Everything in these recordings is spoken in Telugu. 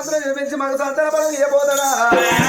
భగవంతుడు నిర్మించి మాకు సంతాన బలం ఏ పోతాడా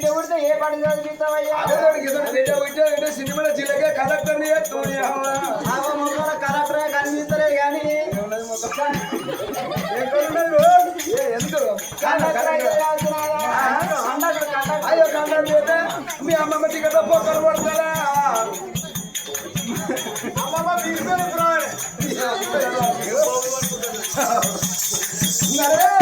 బిడ్డ పుడితే ఏ పని చదివిస్తావయ్యా బిడ్డ పుట్టే సినిమా జిల్లాగా కలెక్టర్ ముఖంలో కలెక్టర్ కనిపిస్తలే కానీ అయ్యో కండం చేస్తే మీ అమ్మమ్మ టికెట్ పోకలు పడతారా? అమ్మమ్మ తీసుకొని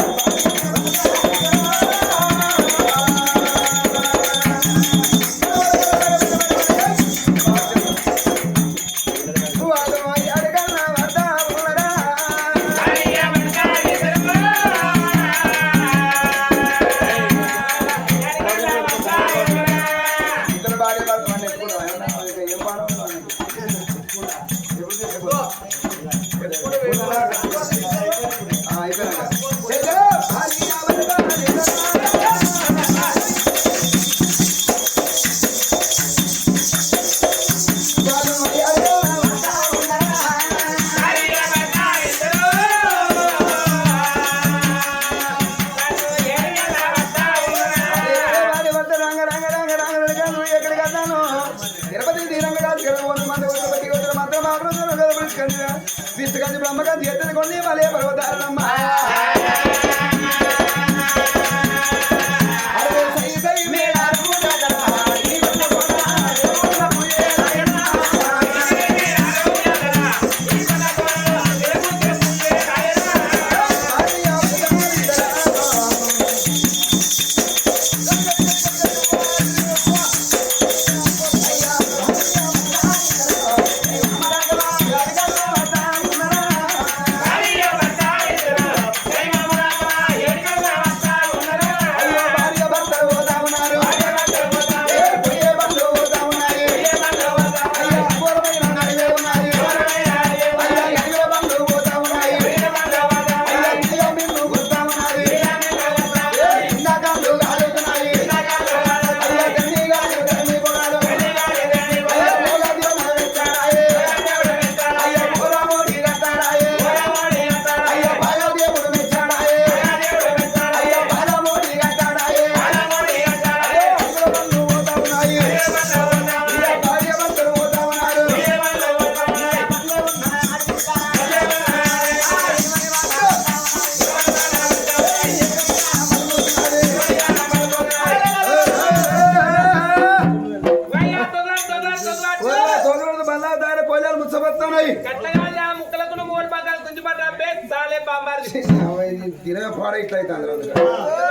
తిరగ పాడ ఇట్లయితే అందరం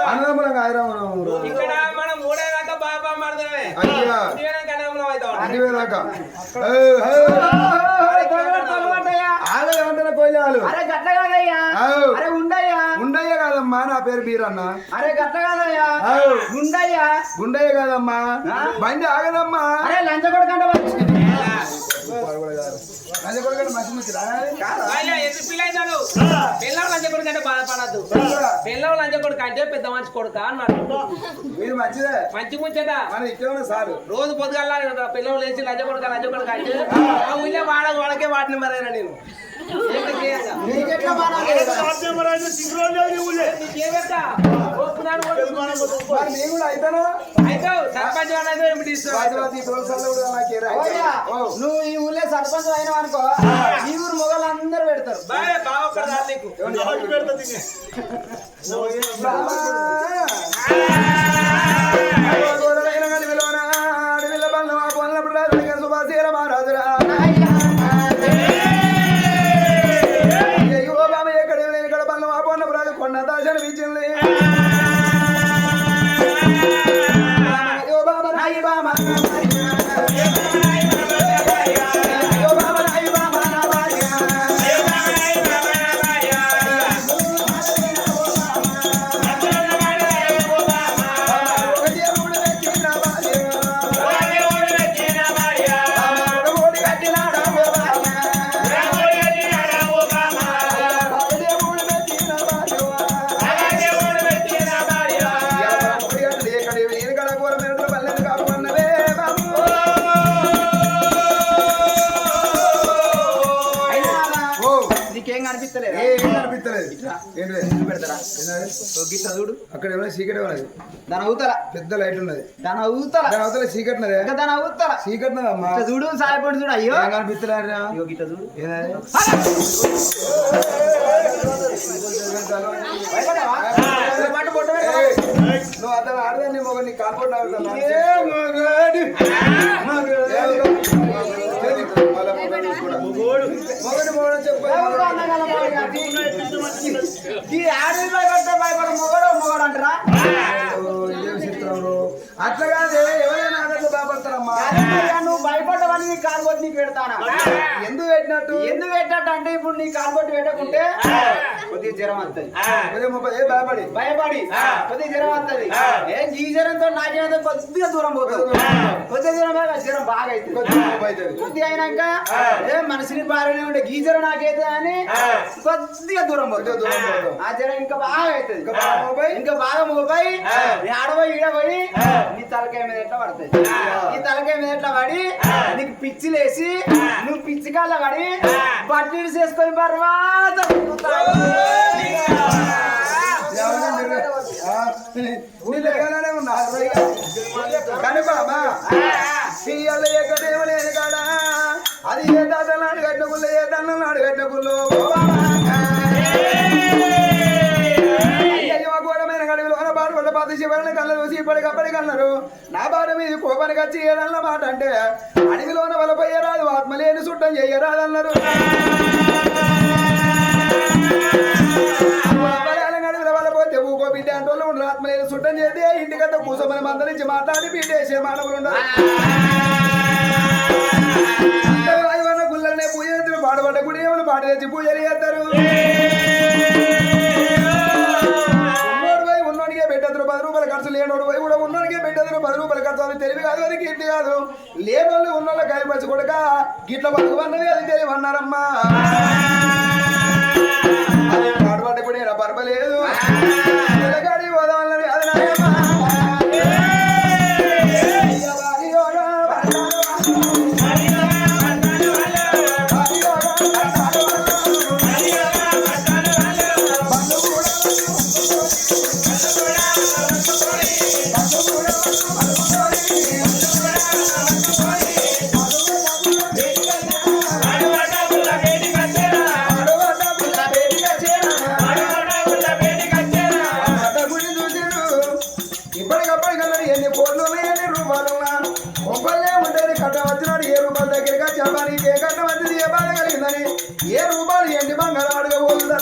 అన్నదమ్ములం కాదురా మనం. బాబా మడదమే అయ్యా. కన్నంలో అవుతాం ఇంటి మీద దాకా ఆగదంటే కొయ్యాలు అరే గట్ల కాదయ్యా. అరే ఉండయ్యా. ఉండయ్య కాదమ్మా నా పేరు బీరన్న. అరే గట్ల కాదయ్యా. ఆవ్. ఉండయ్యా. గుండయ్య కాదమ్మా? బండి ఆగదమ్మా. అరే లంచ కొడుకంట మంచి మంచి బాధపడద్దు. పిల్లలు లంచ కొడుకు అంటే పెద్ద మనిషి కొడుక అన్నాడు. మీరు మంచిదే. మంచి ముచ్చట మన ఇచ్చేమన్నా సారు? రోజు పొద్దుగల పిల్లలు లేచి లంచ కొడుక లంచ కొడుక అంటే ఆ. ఊళ్ళో వాడ వాడకే వాటిని మరేనా నేను. నువ్వు ఈ ఊళ్ళో సర్పంచ్ అయినావు అనుకో ఈ ఊరు మొగలు అందరూ పెడతారు బాయ్ గిట్ల చూడు. అక్కడ ఏమైనా చీకటి ఉన్నది దాని అవుతల. పెద్ద లైట్ ఉన్నది. దాని అవుతల. దాని అవతల చీకటి ఉన్నదే ఇంకా దాని అవుతల. చీకటి ఉన్నదమ్మా ఇట్లా చూడు సాయపడి చూడు అయ్యో. ఏం కనిపిస్తలేరా అయ్యో గిట్ల చూడు. నువ్వు అతను ఆడదా నీ మొగ నీ కాల్పడి ఆడుతున్నా ఏ మగాడు. మొగడు మొగడు చెప్పు ఎవరు అన్నగాల మగాడు? ఈ ఆడది భయపడితే భయపడ మొగడు మొగడు అంటారా. అట్లా కాదే ఎవరైనా మరి నువ్వు భయపడ్డవని నీ కాలు కొట్టి నీకు పెడతానా? ఎందుకు పెట్టినట్టు? ఎందుకు పెట్టట్టు అంటే ఇప్పుడు నీ కాలు కొట్టి పెట్టకుంటే? కొద్దిగా జ్వరం వస్తుంది. ఉదయం ముప్పై ఏ భయపడి. భయపడి. కొద్దిగా జ్వరం వస్తుంది. ఏ ఈ జ్వరంతో నాకేమైతే కొద్దిగా దూరం పోతుంది. కొద్దిగా దూరం పోయి జ్వరం బాగా అవుతుంది. కొద్దిగా అయినాక ఏ మనిషిని బాగానే ఉండే గీజర్ నాకైతే అని కొద్దిగా దూరం పోతుంది. ఆ జ్వరం ఇంకా బాగా అవుతుంది. ఇంకా బాగా మోపై? ఇంకా బాగా మోపై నీ ఆడపోయి ఈడపోయి నీ తలకాయ మీద ఎట్లా పడుతుంది నీ తలకాయ మీద ఎట్లా పడి నీకు పిచ్చి లేసి నువ్వు పిచ్చి కాళ్ళ పడి బట్టలు చేసుకొని తర్వాత ఎవరైనా మీరు- ఆ, నీ లెక్కలోనే ఉన్నా. హాయిగా. బాట శివరణ కళ్ళలు చూసి ఇప్పటికప్పటికి అన్నారు. నా బాట మీద కోపానికి వచ్చి ఏదన్న మాట అంటే అడవిలోన వలపోయరాదు ఆత్మ లేని సుట్టం చెయ్యరాదన్నారు అన్నారు వలపోతే ఊకో బిడ్డ అంటే వాళ్ళు ఉండరు. ఆత్మ లేని సుట్టం చేస్తే ఇంటికంతా కూసమని మందరించి మాట్లాడి బిడ్డేసే మానవులు ఉండరు గుళ్ళనే పూజ చేస్తారు. పాడబడ్డ గుడి ఏమైనా పాట తెచ్చి పూజలు చేస్తారు. ఉన్నోడికే పెట్టదురు తెలివి కాదు అది కీర్తి కాదు. లేనోళ్ళు ఉన్న కాయపచ్చి కొడుక గిట్ల బతుకున్నది అది తెలివి అన్నారమ్మా. అదే కూడా గుడి రూపాయల దగ్గరికి వచ్చి ఏ కట్ట వచ్చింది ఏ బాధ కలిగిందని? ఏ రూపాయలు ఎండి బంగారం అడగబోతుంది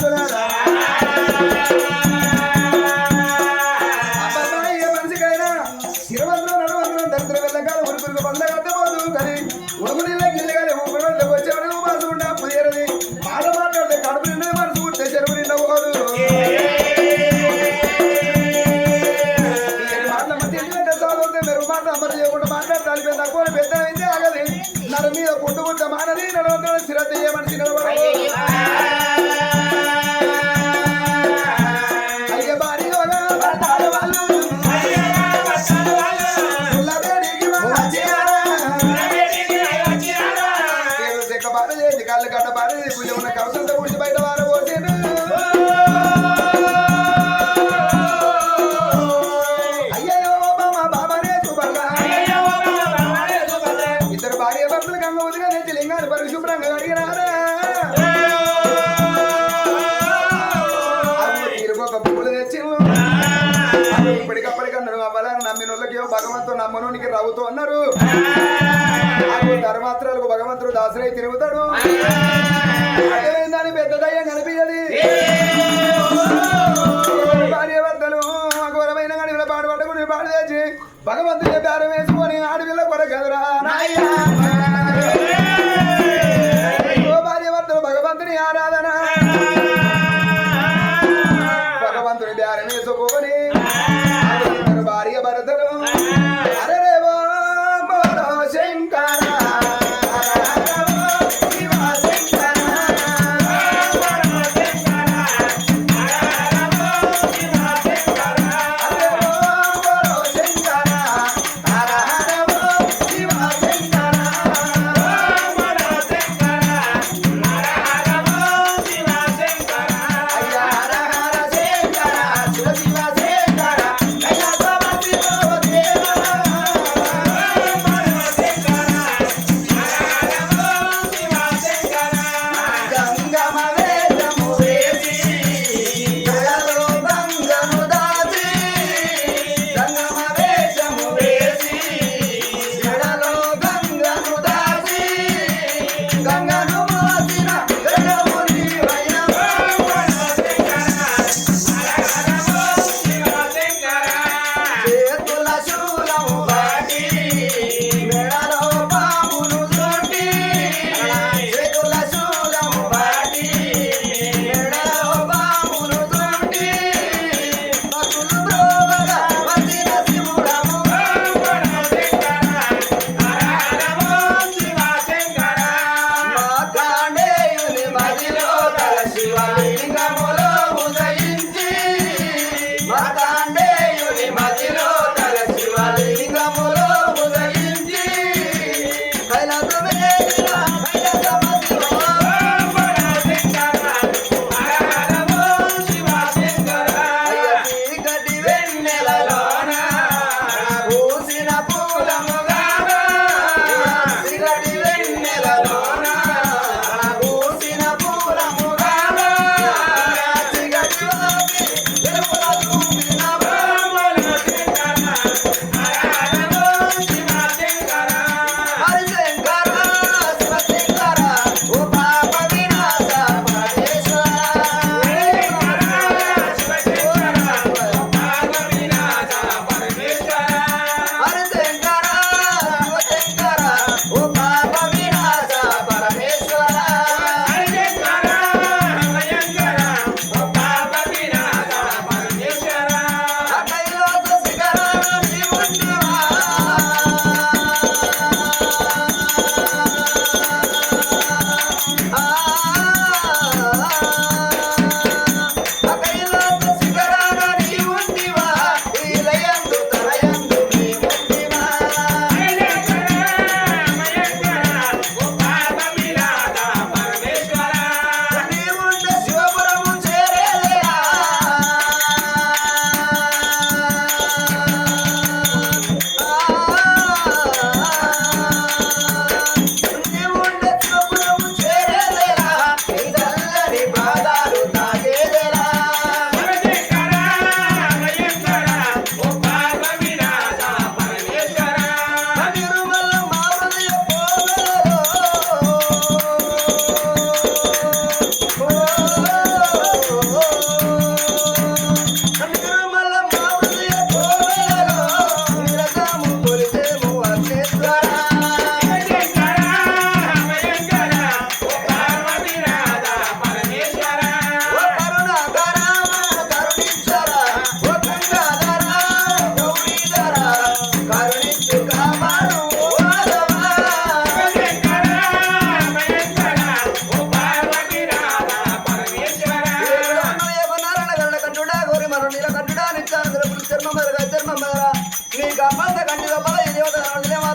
భగవంతుడు నా భగవంతుడు నమ్మనునికి రవ్వుతూ అన్నారు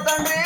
tan.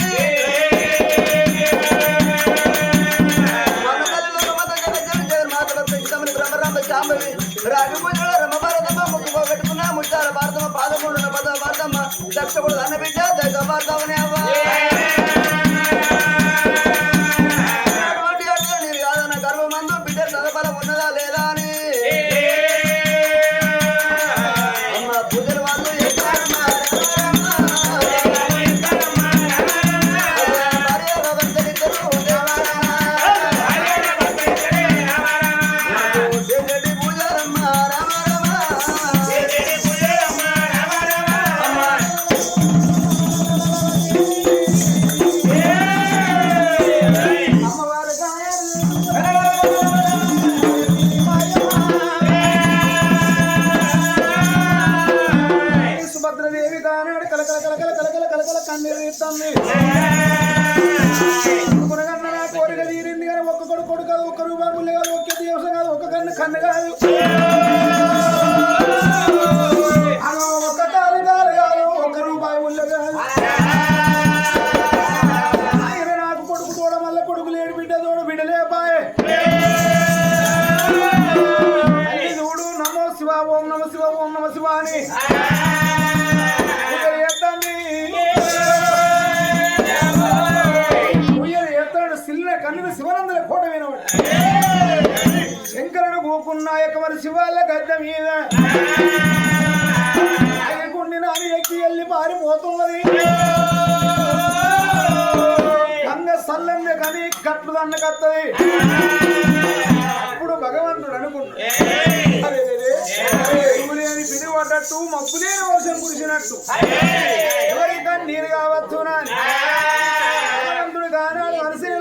కొడుకు కాదు ఒక్క రూపాయి కాదు ఒక్క దివసం కాదు ఒక్క కన్ను కన్ను కాదు. వేల కోట వినవాడు శంకరుడు గోకున్నాయక మన శివాళ్ళ గద్ద మీద. నాని ఎక్కి వెళ్ళి మారిపోతున్నది గంగ సల్లంది కానీ కట్లు దన్న కత్తది. అప్పుడు భగవంతుడు అనుకున్నాడు లేని పిడి పడ్డట్టు మబ్బు లేని వర్షం కురిసినట్టు. ఎవరికన్నా నీరు కావచ్చు భగవంతుడు కానీ మనసే